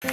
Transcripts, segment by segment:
สวั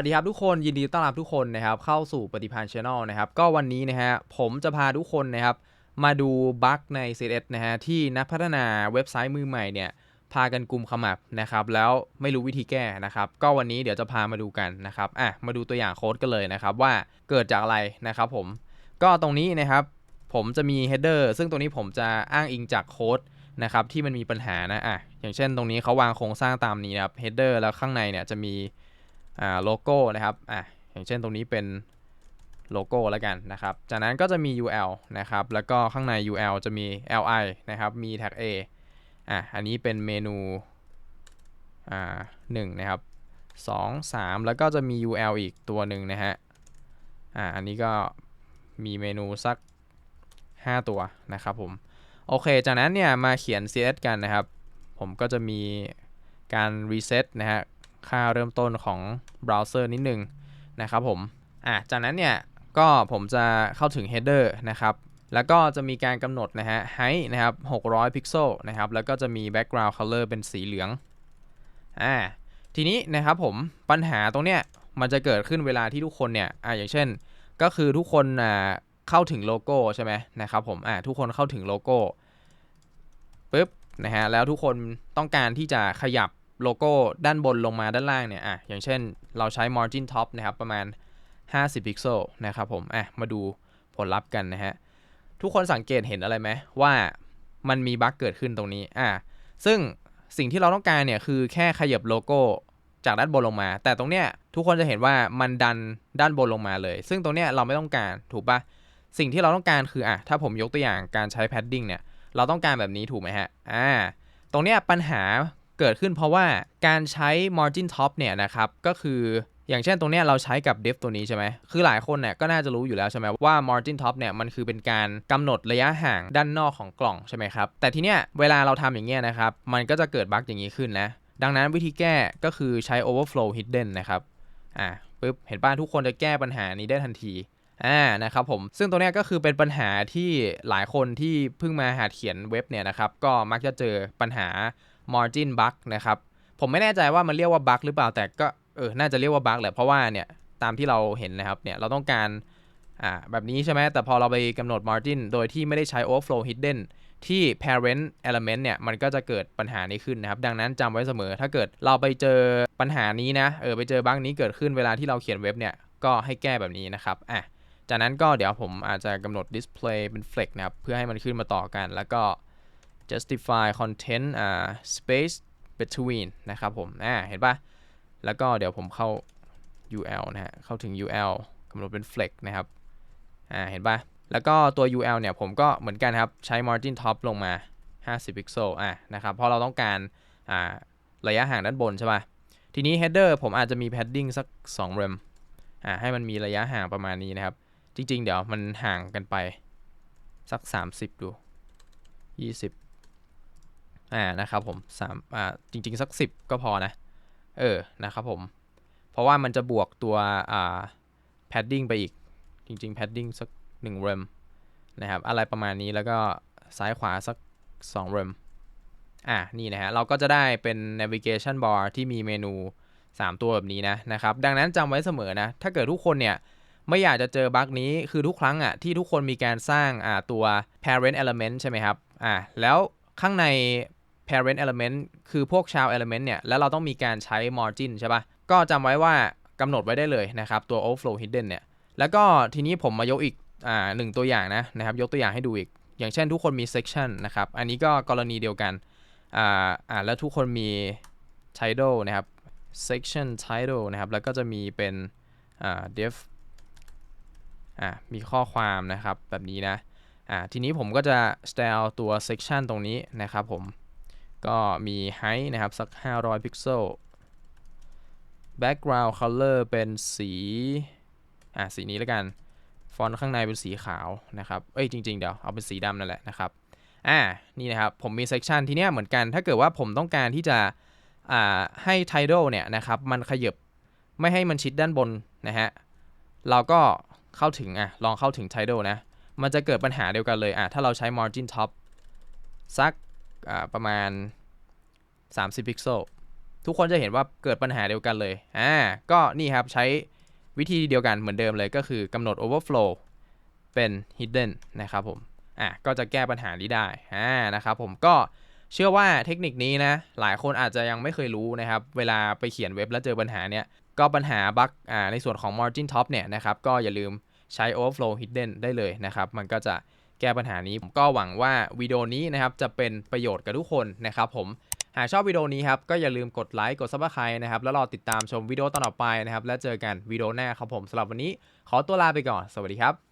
สดีครับทุกคนยินดีต้อนรับทุกคนนะครับเข้าสู่ปฏิพันธ์ช Channel นะครับก็วันนี้นะฮะผมจะพาทุกคนนะครับมาดูบั๊กใน CSS นะฮะที่นักพัฒนาเว็บไซต์มือใหม่เนี่ย พากันกลุ่มขมับนะครับแล้วไม่รู้วิธีแก้นะครับก็วันนี้เดี๋ยวจะพามาดูกันนะครับอะมาดูตัวอย่างโค้ดกันเลยนะครับว่าเกิดจากอะไรนะครับผมก็ตรงนี้นะครับผมจะมี header ซึ่งตรงนี้ผมจะอ้างอิงจากโค้ดนะครับที่มันมีปัญหานะอะอย่างเช่นตรงนี้เขาวางโครงสร้างตามนี้นะครับ header แล้วข้างในเนี่ยจะมีอ่าโลโก้นะครับอะอย่างเช่นตรงนี้เป็นโลโก้แล้วกันนะครับ จากนั้นก็จะมี UL นะครับ แล้วก็ข้างใน UL จะมี li นะครับ มี tag a อะอันนี้เป็นเมนูอ่าหนึ่งนะครับสองสามแล้วก็จะมี UL อีกตัวหนึ่งนะฮะอ่าอันนี้ก็มีเมนูสัก 5 ตัวนะครับผม โอเค จากนั้นเนี่ยมาเขียน CS กันนะครับ ผมก็จะมีการ reset นะฮะค่าเริ่มต้นของเบราว์เซอร์นิดนึงนะครับผมอะจากนั้นเนี่ยก็ผมจะเข้าถึง header นะครับ แล้วก็จะมีการกำหนดนะฮะ height นะครับ600 พิกเซลนะครับ แล้วก็จะมี background color เป็นสีเหลือง อ่า ทีนี้นะครับผมปัญหาตรงเนี้ยมันจะเกิดขึ้นเวลาที่ทุกคนเนี่ย อ่าอย่างเช่น ก็คือทุกคนอ่าเข้าถึงโลโก้ใช่ไหมนะครับผม อ่าทุกคนเข้าถึงโลโก้ปุ๊บนะฮะ แล้วทุกคนต้องการที่จะขยับโลโก้ด้านบนลงมาด้านล่างเนี่ย อะ อย่างเช่น เราใช้ margin top นะครับ ประมาณ 50 พิกเซลนะครับผม อะ มาดูผลลัพธ์กันนะฮะ ทุกคนสังเกตเห็นอะไรไหมว่ามันมีบั๊กเกิดขึ้นตรงนี้อะซึ่งสิ่งที่เราต้องการเนี่ยคือแค่ขยับโลโก้จากด้านบนลงมา แต่ตรงเนี้ยทุกคนจะเห็นว่ามันดันด้านบนลงมาเลย ซึ่งตรงเนี้ยเราไม่ต้องการถูกปะสิ่งที่เราต้องการคืออะถ้าผมยกตัวอย่างการใช้ padding เนี่ยเราต้องการแบบนี้ถูกไหมฮะอ่าตรงเนี้ยปัญหาเกิดขึ้นเพราะว่าการใช้ margin top เนี่ยนะครับก็คือ อย่างเช่นตรงนี้เราใช้กับ div ตัวนี้ใช่ไหม คือหลายคนเนี่ยก็น่าจะรู้อยู่แล้วใช่ไหมว่า margin top เนี่ยมันคือเป็นการกำหนดระยะห่างด้านนอกของกล่องใช่ไหมครับ แต่ทีเนี้ยเวลาเราทำอย่างเงี้ยนะครับ มันก็จะเกิดบั๊กอย่างนี้ขึ้นนะ ดังนั้นวิธีแก้ก็คือใช้ overflow hidden นะครับ อ่าปึ๊บ เห็นป้าทุกคนจะแก้ปัญหานี้ได้ทันที อ่า นะครับผม ซึ่งตัวเนี้ยก็คือเป็นปัญหาที่หลายคนที่เพิ่งมาหัดเขียนเว็บเนี่ยนะครับ ก็มักจะเจอปัญหา margin bug นะครับ ผมไม่แน่ใจว่ามันเรียกว่า bug หรือเปล่า แต่ก็ เออ น่าจะเรียกว่า bug แหละ เพราะว่าเนี่ย ตามที่เราเห็นนะครับ เนี่ย เราต้องการ อ่า แบบนี้ใช่ไหม แต่พอเราไปกำหนด margin โดยที่ไม่ได้ใช้ overflow hidden ที่ parent element เนี่ย มันก็จะเกิดปัญหานี้ขึ้นนะครับ ดังนั้นจำไว้เสมอ ถ้าเกิดเราไปเจอปัญหานี้นะ เออ ไปเจอบั๊กนี้เกิดขึ้นเวลาที่เราเขียนเว็บเนี่ย ก็ให้แก้แบบนี้นะครับ อะ จากนั้นก็เดี๋ยวผมอาจจะกำหนด display เป็น flex นะครับ เพื่อให้มันขึ้นมาต่อกัน แล้วก็ justify content อ่า space between นะครับผม อ่า เห็นป่ะ แล้วก็เดี๋ยวผมเข้า UL นะฮะ เข้าถึง UL กำหนดเป็น flex นะครับ อ่า เห็นปะแล้วก็ตัว UL เนี่ยผมก็เหมือนกันครับ ใช้ margin top ลงมา 50 พิกเซล อะนะครับ เพราะเราต้องการ อ่า ระยะห่างด้านบนใช่ปะทีนี้ header ผมอาจจะมี padding สัก2 rem อ่า ให้มันมีระยะห่างประมาณนี้นะครับ จริง ๆ เดี๋ยวมันห่างกันไป สัก 30 ดู 20 อ่า นะครับผม3อ่า จริง ๆ สัก 10 ก็พอนะ เออนะครับผม เพราะว่ามันจะบวกตัวอ่า padding ไปอีก จริง ๆ padding สัก1 rem นะครับ อะไรประมาณนี้แล้วก็ซ้ายขวาสัก2 rem อ่านี่นะฮะ เราก็จะได้เป็น navigation bar ที่มีเมนู 3 ตัวแบบนี้นะนะครับ ดังนั้นจำไว้เสมอนะ ถ้าเกิดทุกคนเนี่ยไม่อยากจะเจอบั๊กนี้คือทุกครั้งอะที่ทุกคนมีการสร้างอ่าตัว parent element ใช่ไหมครับอ่าแล้วข้างใน parent element คือพวก child element เนี่ย แล้วเราต้องมีการใช้ margin ใช่ปะ่ะ ก็จำไว้ว่ากำหนดไว้ได้เลยนะครับ ตัว overflow hidden เนี่ย แล้วก็ทีนี้ผมมายกอีกอ่าหนึ่งตัวอย่างนะนะครับ ยกตัวอย่างให้ดูอีก อย่างเช่นทุกคนมี section นะครับ อันนี้ก็กรณีเดียวกันอ่าอ่าแล้วทุกคนมี title นะครับ section title นะครับ แล้วก็จะมีเป็นอ่า def อ่ามีข้อความนะครับแบบนี้นะอ่าทีนี้ผมก็จะ style ตัว section ตรงนี้นะครับผม ก็มี height นะครับสัก 500 พิกเซล background color เป็นสี อ่าสีนี้แล้วกัน ฟอนต์ข้างในเป็นสีขาวนะครับ เอ้ยจริง ๆ เดี๋ยวเอาเป็นสีดำนั่นแหละนะครับ อ่านี่นะครับ ผมมี section ที่เนี้ยเหมือนกัน ถ้าเกิดว่าผมต้องการที่จะ อ่าให้ title เนี่ยนะครับ มันขยับไม่ให้มันชิดด้านบนนะฮะ เราก็เข้าถึงอะลองเข้าถึง Tidal นะ มันจะเกิดปัญหาเดียวกันเลยอะถ้าเราใช้ margin top สัก ประมาณ 30 พิกเซล ทุกคนจะเห็นว่าเกิดปัญหาเดียวกันเลย อ่า ก็นี่ครับใช้วิธีเดียวกันเหมือนเดิมเลยก็คือกำหนด overflow เป็น hidden นะครับผม อะ ก็จะแก้ปัญหานี้ได้ อ่า นะครับผม ก็เชื่อว่าเทคนิคนี้นะ หลายคนอาจจะยังไม่เคยรู้นะครับ เวลาไปเขียนเว็บแล้วเจอปัญหาเนี้ย ก็ปัญหาบั๊กอ่า ในส่วนของ margin top เนี่ยนะครับ ก็อย่าลืมใช้ overflow hidden ได้เลยนะครับ มันก็จะ แก้ปัญหานี้ ผมก็หวังว่าวิดีโอนี้นะครับจะเป็นประโยชน์กับทุกคนนะครับผมหากชอบวิดีโอนี้ครับก็อย่าลืมกดไลค์กดซับสไครต์นะครับแล้วรอติดตามชมวิดีโอต่อไปนะครับแล้วเจอกันวิดีโอหน้าครับผมสำหรับวันนี้ ขอตัวลาไปก่อน สวัสดีครับ